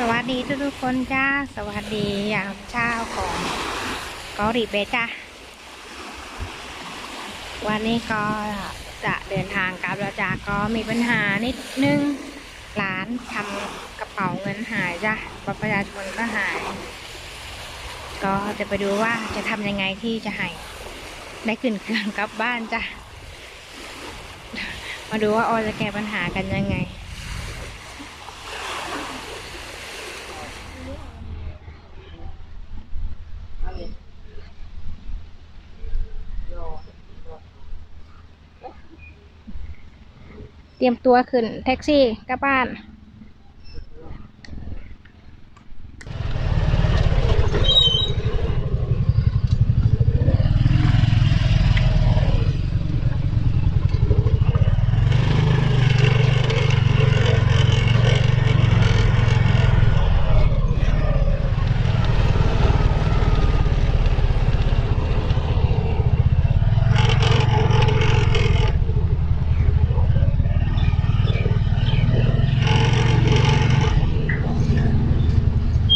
สวัสดีทุกทุกๆคนจ้า สวัสดียามเช้าของเกาหลีเบจ้าวันนี้ก็จะเดินทางกลับแล้วจ้าก็มีปัญหานิดนึงร้านทำกระเป๋าเงินหายจ้าบัตรประชาชนก็หาย ก็จะไปดูว่าจะทำยังไงที่จะให้ได้ขึ้นเครื่องกลับบ้านจ้ามาดูว่าออจะแก้ปัญหากันยังไง ตรียมตัวขึ้นแท็กซี่กลับบ้าน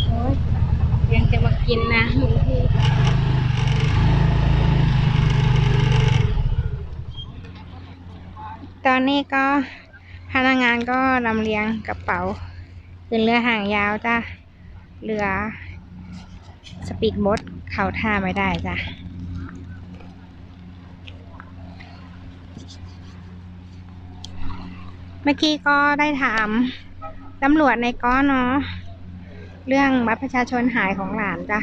โอ๊ยยังจะมากินนะหนูพี่ตอ นนี้ก็พนักงานก็ลำเลียงกระเป๋าขึ้นเรือหางยาวจ้ะเรือสปีดโบ๊ทเขาท่าไม่ได้จ้ะเมื่อกี้ก็ได้ถามตำรวจในก้อนเนาะเรื่องบัตรประชาชนหายของหลานจ้ะ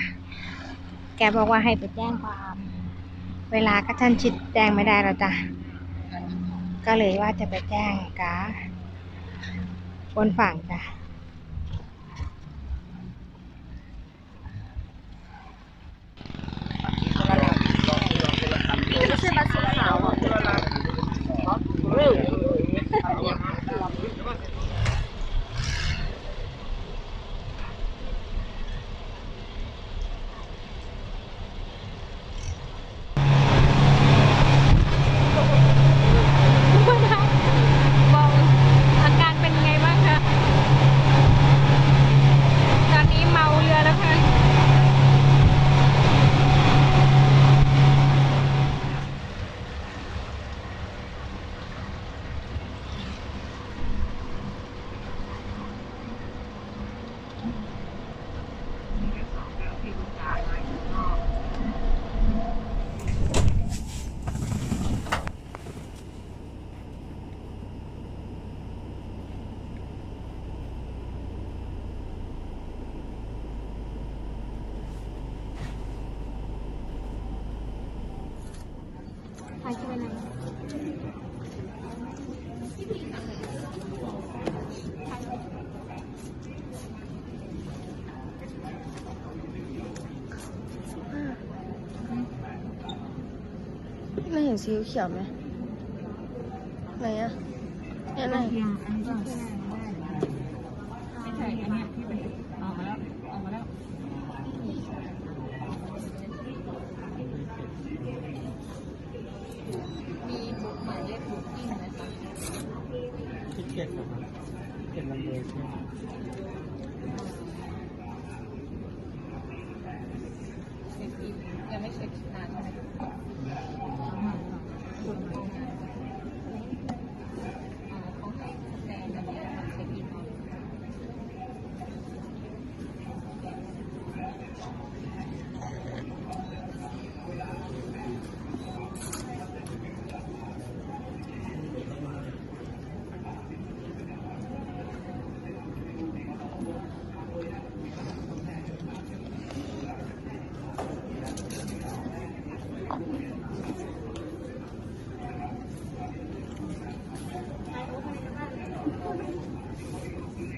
แกบอกว่าให้ไปแจ้งความ เวลากระชั้นชิดแจ้งไม่ได้แล้วจ้ะ ก็เลยว่าจะไปแจ้งกาบนฝั่งจ้ะ ไม่ใช่บัตรสีขาวอะ บอกอาการเป็นไงบ้างคะ ตอนนี้เมาเรือแล้วค่ะ ใครช่วยหน่อยไม่เห็นสีเขียวไหมไหนอะเนี่ยไหนไม่ใช่อันเนี้ยที่เป็นออกมาแล้วออกมาแล้ว มีบุกหมายเลขบุ๊กิ้งไหมคะ ทิ เก็ตนะครับเก็ตลำเบอร์ใช่ไหมเช็คนยังไม่เช็คนานใช่ไหมอ๋อเขาให้สแตนแบบนี้มาเช็คอินเอา We cannot reprint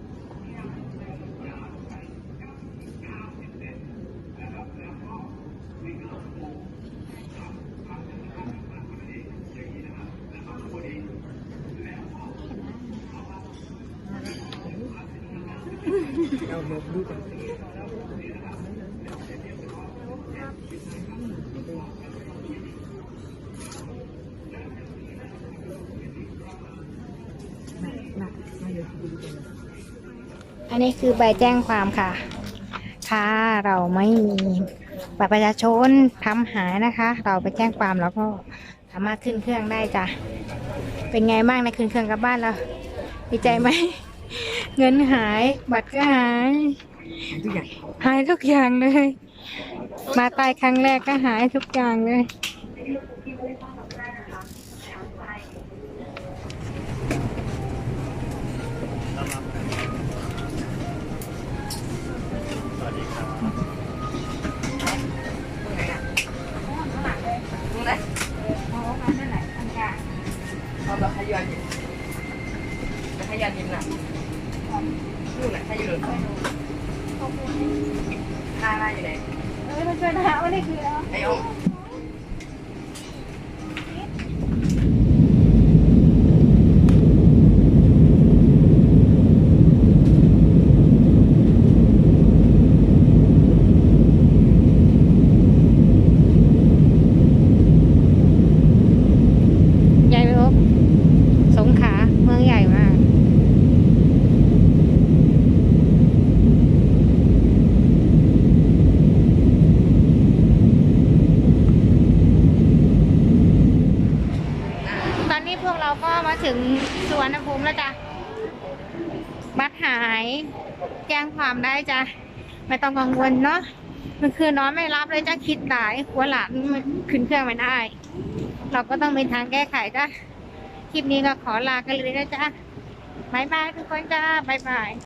อันนี้คือใบแจ้งความค่ะ ค่ะ เราไม่มีบัตรประชาชนทำหายนะคะ เราไปแจ้งความแล้วก็สามารถขึ้นเครื่องได้จ้ะ เป็นไงบ้างในขึ้นเครื่องกลับบ้านเราดีใจไหม เงินหาย บัตรก็หาย ทุกอย่างหายทุกอย่างเลย มาตายครั้งแรกก็หายทุกอย่างเลยเอาขยันแบบ ขยันยินน่ะนู่นน่ะขยันหน้าหน้าอยู่ไหน เออมาช่วยนะว่านี่คือแล้ว ไอ้อง ใหญ่ไหมโอ๊บสงขลาเมืองใหญ่มาก ตอนนี้พวกเราก็มาถึงสวนภูมิแล้วจ้ะ บัตรหายแจ้งความได้จ้ะไม่ต้องกังวลเนาะมันคืนนอนไม่รับเลยจ้ะคิดหลายหัวหลานขึ้นเครื่องไม่ได้ เราก็ต้องมีทางแก้ไขจ้ะคลิปนี้ก็ขอลากันเลยนะจ๊ะบายบายทุกคนจ้าบายบาย